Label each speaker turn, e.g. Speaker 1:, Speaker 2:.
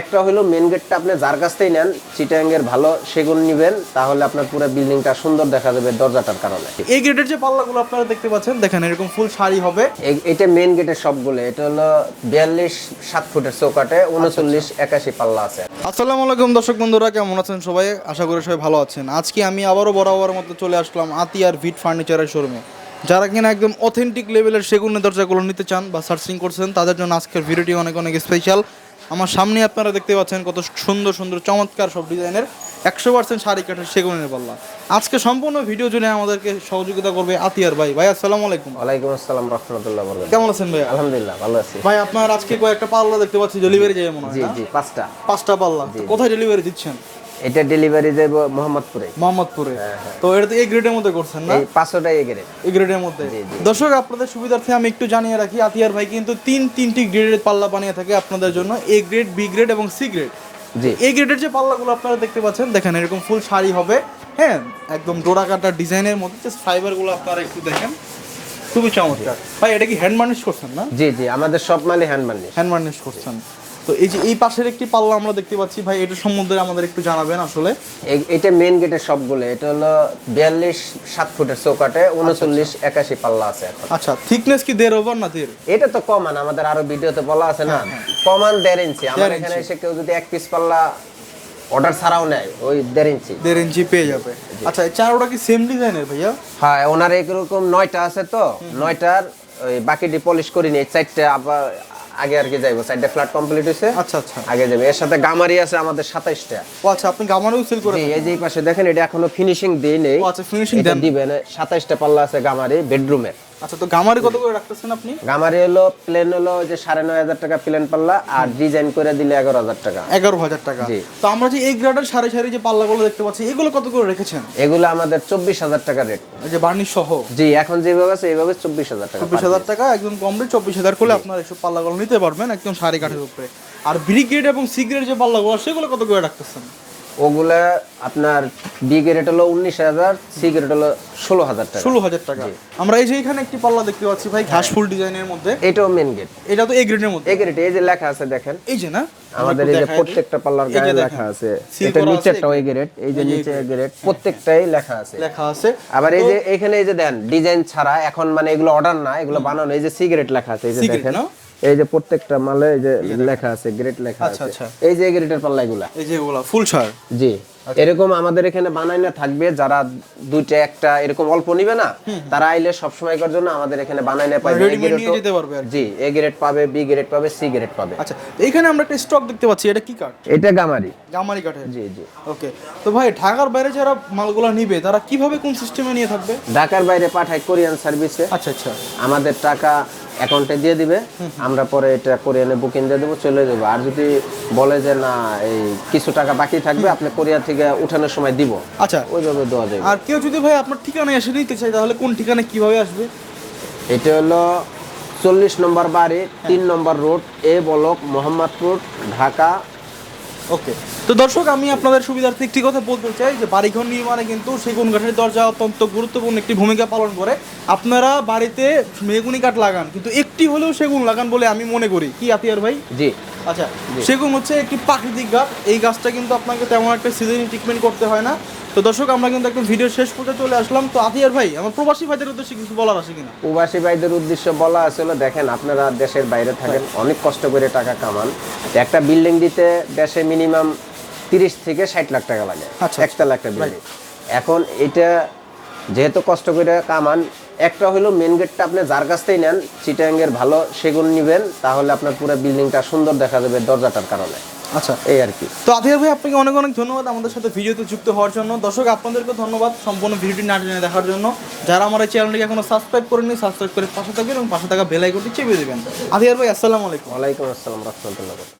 Speaker 1: একটা হলো মেন গেটটা আপনি যার কাছ থেকেই নেন চিটাঙ্গের ভালো সেগুন নিবেন তাহলে আপনার পুরো বিল্ডিংটা সুন্দর দেখা যাবে দরজাটার কারণে।
Speaker 2: এই গ্রেডের যে পাল্লাগুলো আপনারা দেখতে পাচ্ছেন দেখেন এরকম ফুল শাড়ি হবে।
Speaker 1: এটা মেন গেটের সবগুলো এটা হলো বিয়াল্লিশ সাত ফুটের চৌকাটে উনচল্লিশ একাশি পাল্লা আছে।
Speaker 2: আসসালামু আলাইকুম দর্শক বন্ধুরা কেমন আছেন সবাই? আশা করি সবাই ভালো আছেন। আজকে আমি আবারও বরাবর মতো চলে আসলাম আতিয়ার ভিট ফার্নিচারের শোরুমে যারা কিনা একদম অথেন্টিক লেভেলের সেগুনের দরজাগুলো নিতে চান বা সার্চিং করছেন তাদের জন্য আজকের ভিডিওটি অনেক অনেক স্পেশাল আমার সামনে আপনারা দেখতে পাচ্ছেন কত সুন্দর সুন্দর চমৎকার সব ডিজাইনের একশো পার্সেন্ট শাড়ি কাঠের সেগুনের পাল্লা। আজকে সম্পূর্ণ ভিডিও জুড়ে আমাদেরকে সহযোগিতা করবে আতিয়ার ভাই। ভাই আসসালাম আলাইকুম।
Speaker 1: ওয়ালাইকুম আসসালাম রহমতুল্লাহ বরকাত
Speaker 2: কেমন আছেন ভাই?
Speaker 1: আলহামদুলিল্লাহ ভালো আছি।
Speaker 2: ভাই আপনার আজকে কয়েকটা পাল্লা দেখতে পাচ্ছি ডেলিভারি যাবে মনে হয়
Speaker 1: জি জি পাঁচটা।
Speaker 2: পাঁচটা পাল্লা। কোথায় ডেলিভারি দিচ্ছেন?
Speaker 1: এটা ডেলিভারি দেবো মোহাম্মদপুরে।
Speaker 2: মোহাম্মদপুরে। তো এটা তো এই গ্রেডের মধ্যে করছেন না?
Speaker 1: এই পাঁচশোটাই এগেরে
Speaker 2: এই গ্রেডের মধ্যে? দর্শক আপনাদের সুবিধার্থে আমি একটু জানিয়ে রাখি আতিয়ার ভাই কিন্তু তিন তিনটি গ্রেডের পাল্লা বানিয়ে থাকে আপনাদের জন্য এ গ্রেড বি গ্রেড এবং সি গ্রেড
Speaker 1: জি।
Speaker 2: এই গ্রেডের যে পাল্লাগুলো আপনারা দেখতে পাচ্ছেন দেখেন এরকম ফুল শাড়ি হবে হ্যাঁ একদম ডোরা কাটা ডিজাইনের মধ্যে যে ফাইবারগুলো আপনারা একটু দেখেন। খুবই চমৎকার। ভাই এটা কি হ্যান্ড মার্নিশ করছেন না?
Speaker 1: জি জি আমাদের সব মালে হ্যান্ড বানিয়ে
Speaker 2: হ্যান্ড মার্নিশ করছেন। তো এই যে এই পাশের একটি পাল্লা আমরা দেখতে পাচ্ছি ভাই এটা সম্বন্ধে আমাদের একটু জানাবেন আসলে।
Speaker 1: এটা মেন গেটের সবগুলো এটা হলো বিয়াল্লিশ সাত ফুটের চৌকাটে উনচল্লিশ একাশি পাল্লা আছে এখন।
Speaker 2: আচ্ছা থিকনেস কি দেড় ওভার না দেড়?
Speaker 1: এটা তো কমান আমাদের আরও ভিডিওতে বলা আছে না। কমান দেড় ইঞ্চি আমার এখানে এসে কেউ যদি এক পিস পাল্লা অর্ডার ছাড়াও নেয় ওই দেড় ইঞ্চি
Speaker 2: দেড় ইঞ্চি পেয়ে যাবে। আচ্ছা এই চারোটা কি সেম ডিজাইনের ভাইয়া?
Speaker 1: হ্যাঁ ওনার এরকম নয়টা আছে তো নয়টার ওই বাকিটি পলিশ করিনি চারটে আবার আগে আর কি যাইবো। সাইডে ফ্ল্যাট কমপ্লিট হইছে।
Speaker 2: আচ্ছা আচ্ছা।
Speaker 1: আগে যাবে এর সাথে গামারি আছে আমাদের সাতাইশটা।
Speaker 2: ও আচ্ছা আপনি গামারিও সেল করে
Speaker 1: এই যে এই পাশে দেখেন এটা এখনও ফিনিশিং দেই নেই।
Speaker 2: আচ্ছা ফিনিশিং দেন
Speaker 1: দিবেন সাতাইশটা পাল্লা আছে গামারি বেডরুমের
Speaker 2: আচ্ছা তো গামারি কত করে রাখতেছেন আপনি?
Speaker 1: গামারি হলো প্লেন হলো যে সাড়ে নয় হাজার টাকা প্লেন পাল্লা আর ডিজাইন করে দিলে এগারো হাজার টাকা।
Speaker 2: এগারো হাজার টাকা। তো আমরা যে এই গ্রেডের সারি সারি যে পাল্লাগুলো দেখতে পাচ্ছি এগুলো কত করে রেখেছেন?
Speaker 1: এগুলো আমাদের চব্বিশ হাজার টাকা রেট
Speaker 2: যে বার্নিশ সহ?
Speaker 1: জি এখন যেভাবে আছে এইভাবে চব্বিশ হাজার টাকা
Speaker 2: চব্বিশ হাজার টাকা একদম কম রেট চব্বিশ হাজার করলে আপনার এইসব পাল্লাগুলো নিতে পারবেন একদম সারি কাঠের উপরে। আর ব্রিগেড এবং সিগ্রেড যে পাল্লাগুলো সেগুলো কত করে রাখতেছেন?
Speaker 1: ওগুলা আপনার বি গ্রেড হলো উনিশ হাজার সি গ্রেড হলো ষোলো হাজার টাকা
Speaker 2: ষোলো হাজার টাকা আমরা এই যে এখানে একটি পাল্লা দেখতে পাচ্ছি ভাই ঘাস ফুল ডিজাইনের মধ্যে
Speaker 1: এটাও মেন গেট
Speaker 2: এটা তো এই গ্রেডের মধ্যে
Speaker 1: এই গ্রেড এই যে লেখা আছে দেখেন
Speaker 2: এই যে না
Speaker 1: আমাদের এই যে প্রত্যেকটা পাল্লার গায়ে লেখা আছে এটা
Speaker 2: করা আছে
Speaker 1: নিচেরটা ওই গ্রেড এই যে নিচে গ্রেড প্রত্যেকটাই লেখা আছে
Speaker 2: লেখা আছে
Speaker 1: আবার এই যে এখানে এই যে দেন ডিজাইন ছাড়া এখন মানে এগুলো অর্ডার না এগুলো বানানো এই যে সিগারেট লেখা আছে এই যে দেখেন? এই যে প্রত্যেকটা মালে এই যে লেখা আছে গ্রেড লেখা
Speaker 2: আচ্ছা,
Speaker 1: আছে।
Speaker 2: আচ্ছা।
Speaker 1: এই যে গ্রেডের পাল্লা এগুলা?
Speaker 2: এই যে এগুলা ফুল ছাড়?
Speaker 1: জি। এরকম আমাদের এখানে বানাই না থাকবে। যারা দুইটা একটা এরকম অল্প নিবে না তারা আইলে সব সময় করার জন্য আমাদের এখানে বানাই না পাবে জি এ গ্রেড পাবে বি গ্রেড পাবে সি গ্রেড পাবে।
Speaker 2: আচ্ছা এখানে আমরা একটা স্টক দেখতে পাচ্ছি এটা কি কাঠ?
Speaker 1: এটা গামারি।
Speaker 2: গামারি কাঠের।
Speaker 1: জি জি।
Speaker 2: ওকে তো ভাই ঢাকার বাইরে যারা মালগুলো নিবে তারা কীভাবে কোন সিস্টেমে নিয়ে থাকবে?
Speaker 1: ঢাকার বাইরে পাঠায় কোরিয়ান সার্ভিসে।
Speaker 2: আচ্ছা আচ্ছা।
Speaker 1: আমাদের টাকা অ্যাকাউন্টে দিয়ে দিবে আমরা পরে এটা কোরিয়ানে বুকিং দিয়ে দেবো চলে যাব। আর যদি বলে যে না এই কিছু টাকা বাকি থাকবে আপনি কোরিয়া থেকে উঠানোর সময় দিব।
Speaker 2: আচ্ছা।
Speaker 1: ওইভাবে দেওয়া যাবে।
Speaker 2: আর কেউ যদি ভাই আপনার ঠিকানায় এসে নিতে চাই তাহলে কোন ঠিকানায় কীভাবে আসবে?
Speaker 1: এটা হলো চল্লিশ নম্বর বাড়ি তিন নম্বর road A block Mohammadpur Dhaka
Speaker 2: okay তো দর্শক, আমি আপনাদের সুবিধার্থে একটি কথা বলতে চাই যে বাড়িঘর নির্মাণে কিন্তু সেগুন কাঠের দরজা অত্যন্ত গুরুত্বপূর্ণ একটি ভূমিকা পালন করে। আপনারা বাড়িতে মেগুনি কাঠ লাগান, কিন্তু একটি হলেও সেগুন লাগান বলে আমি মনে করি। কি আতিয়ার ভাই?
Speaker 1: জি।
Speaker 2: আচ্ছা সেগুন হচ্ছে একটি প্রাকৃতিক গাছ। এই গাছটা কিন্তু আপনাকে তেমন একটা সিজনিং ট্রিটমেন্ট করতে হয় না। তো দর্শক আমরা কিন্তু একদম ভিডিও শেষ পর্যন্ত চলে আসলাম। তো আতিয়ার ভাই আমার প্রবাসী ভাইদের উদ্দেশ্যে কিছু বলার আছে কিনা?
Speaker 1: প্রবাসী ভাইদের উদ্দেশ্য বলা আসলে দেখেন আপনারা দেশের বাইরে থাকেন অনেক কষ্ট করে টাকা কামান। একটা বিল্ডিং দিতে দেশে মিনিমাম তিরিশ থেকে ষাট লাখ টাকা লাগে।
Speaker 2: আচ্ছা,
Speaker 1: একটা লাখ টাকা বিল্ডিং এখন এটা যেহেতু কষ্ট করে কামান একটা হলো মেন গেটটা আপনি যার কাছ থেকেই নেন চিটাঙ্গের ভালো সেগুন নিবেন তাহলে আপনার পুরো বিল্ডিংটা সুন্দর দেখা যাবে দরজাটার কারণে।
Speaker 2: আচ্ছা।
Speaker 1: এই আর কি।
Speaker 2: তো আতিয়ার ভাই আপনাকে অনেক অনেক ধন্যবাদ আমাদের সাথে ভিডিওতে যুক্ত হওয়ার জন্য। দর্শক আপনাদেরকে ধন্যবাদ সম্পূর্ণ ভিডিওটি না টেনে দেখার জন্য। যারা আমার এই চ্যানেলটিকে এখনও সাবস্ক্রাইব করেনি সাবস্ক্রাইব করে পাশে থাকবেন এবং পাশে থাকা বেল আইকনটি চেপে দেবেন। আতিয়ার ভাই আসসালামু আলাইকুম।
Speaker 1: ওয়ালাইকুম আসসালাম রহমতুল্লাহ।